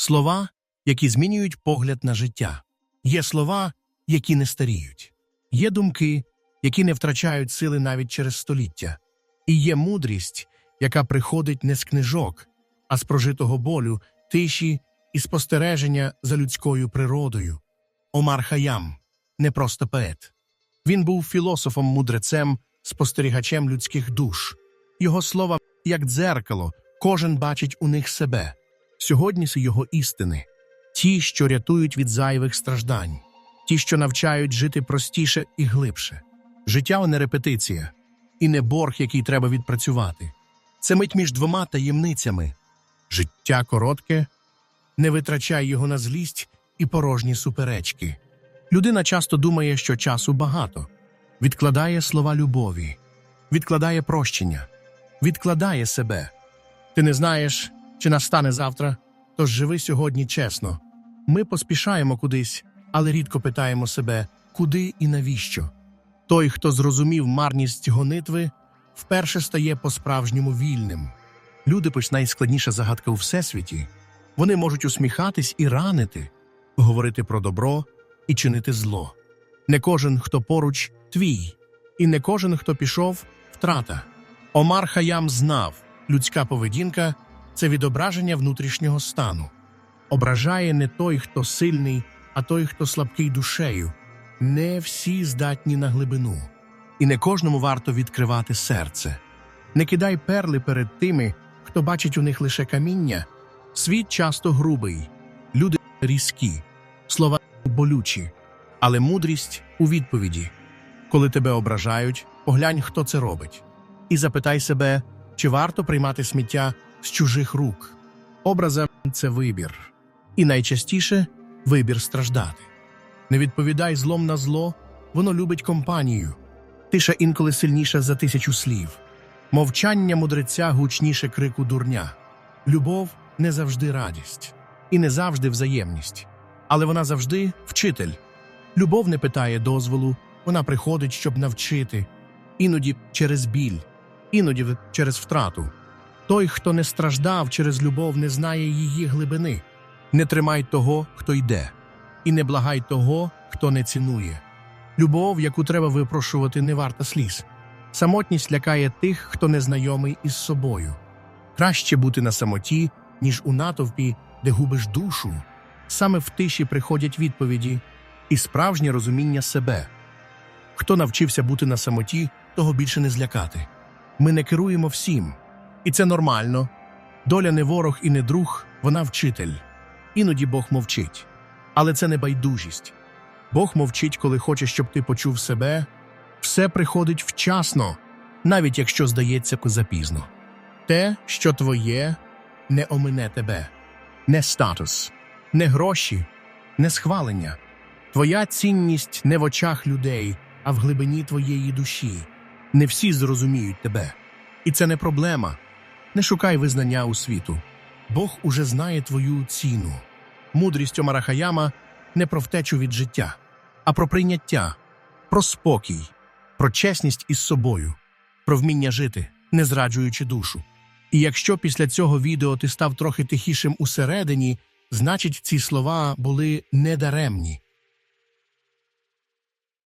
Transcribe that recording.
Слова, які змінюють погляд на життя. Є слова, які не старіють. Є думки, які не втрачають сили навіть через століття. І є мудрість, яка приходить не з книжок, а з прожитого болю, тиші і спостереження за людською природою. Омар Хаям не просто поет. Він був філософом, мудрецем, спостерігачем людських душ. Його слова, як дзеркало, кожен бачить у них себе. Сьогодні це його істини, ті, що рятують від зайвих страждань, ті, що навчають жити простіше і глибше. Життя не репетиція, і не борг, який треба відпрацювати. Це мить між двома таємницями. Життя коротке, не витрачай його на злість і порожні суперечки. Людина часто думає, що часу багато, відкладає слова любові, відкладає прощення, відкладає себе. Ти не знаєш, чи настане завтра, тож живи сьогодні чесно. Ми поспішаємо кудись, але рідко питаємо себе, куди і навіщо. Той, хто зрозумів марність гонитви, вперше стає по-справжньому вільним. Люди пиш найскладніша загадка у всесвіті. Вони можуть усміхатись і ранити, говорити про добро і чинити зло. Не кожен, хто поруч, твій, і не кожен, хто пішов, втрата. Омар Хаям знав, людська поведінка це відображення внутрішнього стану. Ображає не той, хто сильний, а той, хто слабкий душею. Не всі здатні на глибину, і не кожному варто відкривати серце. Не кидай перли перед тими, хто бачить у них лише каміння. Світ часто грубий, люди різкі, слова болючі, але мудрість у відповіді. Коли тебе ображають, поглянь, хто це робить, і запитай себе, чи варто приймати сміття з чужих рук. Образа це вибір, і найчастіше вибір страждати. Не відповідай злом на зло, воно любить компанію. Тиша інколи сильніша за тисячу слів. Мовчання мудреця гучніше крику дурня. Любов не завжди радість і не завжди взаємність, але вона завжди вчитель. Любов не питає дозволу, вона приходить, щоб навчити, іноді через біль, іноді через втрату. Той, хто не страждав через любов, не знає її глибини. Не тримай того, хто йде, і не благай того, хто не цінує. Любов, яку треба випрошувати, не варта сліз. Самотність лякає тих, хто не знайомий із собою. Краще бути на самоті, ніж у натовпі, де губиш душу. Саме в тиші приходять відповіді і справжнє розуміння себе. Хто навчився бути на самоті, того більше не злякати. Ми не керуємо всім, і це нормально. Доля не ворог і не друг, вона вчитель. Іноді Бог мовчить. Але це не байдужість. Бог мовчить, коли хоче, щоб ти почув себе. Все приходить вчасно, навіть якщо здається запізно. Те, що твоє, не омине тебе, не статус, не гроші, не схвалення. Твоя цінність не в очах людей, а в глибині твоєї душі. Не всі зрозуміють тебе. І це не проблема. Не шукай визнання у світу. Бог уже знає твою ціну. Мудрість Омара Хаяма не про втечу від життя, а про прийняття, про спокій, про чесність із собою, про вміння жити, не зраджуючи душу. І якщо після цього відео ти став трохи тихішим усередині, значить ці слова були недаремні.